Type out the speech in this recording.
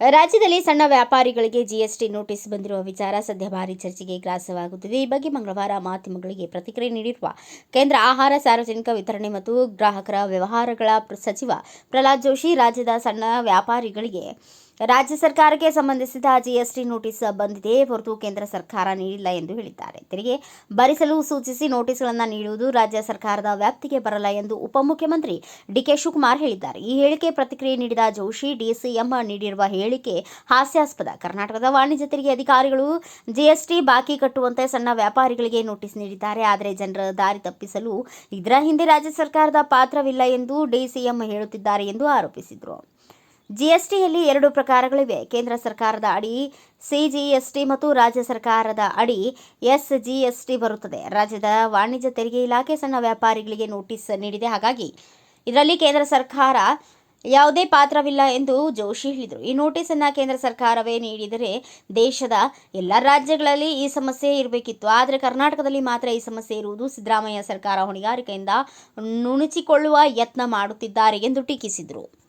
ರಾಜ್ಯದಲ್ಲಿ ಸಣ್ಣ ವ್ಯಾಪಾರಿಗಳಿಗೆ ಜಿಎಸ್ಟಿ ನೋಟಿಸ್ ಬಂದಿರುವ ವಿಚಾರ ಸದ್ಯ ಭಾರಿ ಚರ್ಚೆಗೆ ಗ್ರಾಸವಾಗುತ್ತಿದೆ. ಈ ಬಗ್ಗೆ ಮಂಗಳವಾರ ಮಾಧ್ಯಮಗಳಿಗೆ ಪ್ರತಿಕ್ರಿಯೆ ನೀಡಿರುವ ಕೇಂದ್ರ ಆಹಾರ, ಸಾರ್ವಜನಿಕ ವಿತರಣೆ ಮತ್ತು ಗ್ರಾಹಕರ ವ್ಯವಹಾರಗಳ ಸಚಿವ ಪ್ರಹ್ಲಾದ್ ಜೋಶಿ, ರಾಜ್ಯದ ಸಣ್ಣ ವ್ಯಾಪಾರಿಗಳಿಗೆ ರಾಜ್ಯ ಸರ್ಕಾರಕ್ಕೆ ಸಂಬಂಧಿಸಿದ ಜಿಎಸ್ಟಿ ನೋಟಿಸ್ ಬಂದಿದೆ. ಹೊರತು ಕೇಂದ್ರ ಸರ್ಕಾರ ನೀಡಿಲ್ಲ ಎಂದು ಹೇಳಿದ್ದಾರೆ. ತೆರಿಗೆ ಭರಿಸಲು ಸೂಚಿಸಿ ನೋಟಿಸ್ಗಳನ್ನು ನೀಡುವುದು ರಾಜ್ಯ ಸರ್ಕಾರದ ವ್ಯಾಪ್ತಿಗೆ ಬರಲ್ಲ ಎಂದು ಉಪಮುಖ್ಯಮಂತ್ರಿ ಡಿಕೆ ಶಿವಕುಮಾರ್ ಹೇಳಿದ್ದಾರೆ. ಈ ಹೇಳಿಕೆ ಪ್ರತಿಕ್ರಿಯೆ ನೀಡಿದ ಜೋಶಿ ಡಿಸಿಎಂ ನೀಡಿರುವ ಹೇಳಿಕೆ ಹಾಸ್ಯಾಸ್ಪದ. ಕರ್ನಾಟಕದ ವಾಣಿಜ್ಯ ತೆರಿಗೆ ಅಧಿಕಾರಿಗಳು ಜಿಎಸ್ಟಿ ಬಾಕಿ ಕಟ್ಟುವಂತೆ ಸಣ್ಣ ವ್ಯಾಪಾರಿಗಳಿಗೆ ನೋಟಿಸ್ ನೀಡಿದ್ದಾರೆ. ಆದರೆ ಜನರ ದಾರಿ ತಪ್ಪಿಸಲು ಇದರ ಹಿಂದೆ ರಾಜ್ಯ ಸರ್ಕಾರದ ಪಾತ್ರವಿಲ್ಲ ಎಂದು ಡಿಸಿಎಂ ಹೇಳುತ್ತಿದ್ದಾರೆ ಎಂದು ಆರೋಪಿಸಿದರು. ಜಿಎಸ್ಟಿಯಲ್ಲಿ ಎರಡು ಪ್ರಕಾರಗಳಿವೆ. ಕೇಂದ್ರ ಸರ್ಕಾರದ ಅಡಿ ಸಿಜಿಎಸ್ಟಿ ಮತ್ತು ರಾಜ್ಯ ಸರ್ಕಾರದ ಅಡಿ ಎಸ್ಜಿಎಸ್ಟಿ ಬರುತ್ತದೆ. ರಾಜ್ಯದ ವಾಣಿಜ್ಯ ತೆರಿಗೆ ಇಲಾಖೆ ಸಣ್ಣ ವ್ಯಾಪಾರಿಗಳಿಗೆ ನೋಟಿಸ್ ನೀಡಿದೆ. ಹಾಗಾಗಿ ಇದರಲ್ಲಿ ಕೇಂದ್ರ ಸರ್ಕಾರ ಯಾವುದೇ ಪಾತ್ರವಿಲ್ಲ ಎಂದು ಜೋಶಿ ಹೇಳಿದರು. ಈ ನೋಟಿಸನ್ನು ಕೇಂದ್ರ ಸರ್ಕಾರವೇ ನೀಡಿದರೆ ದೇಶದ ಎಲ್ಲ ರಾಜ್ಯಗಳಲ್ಲಿ ಈ ಸಮಸ್ಯೆ ಇರಬೇಕಿತ್ತು. ಆದರೆ ಕರ್ನಾಟಕದಲ್ಲಿ ಮಾತ್ರ ಈ ಸಮಸ್ಯೆ ಇರುವುದು ಸಿದ್ದರಾಮಯ್ಯ ಸರ್ಕಾರ ಹೊಣೆಗಾರಿಕೆಯಿಂದ ನುಣುಚಿಕೊಳ್ಳುವ ಯತ್ನ ಮಾಡುತ್ತಿದ್ದಾರೆ ಎಂದು ಟೀಕಿಸಿದರು.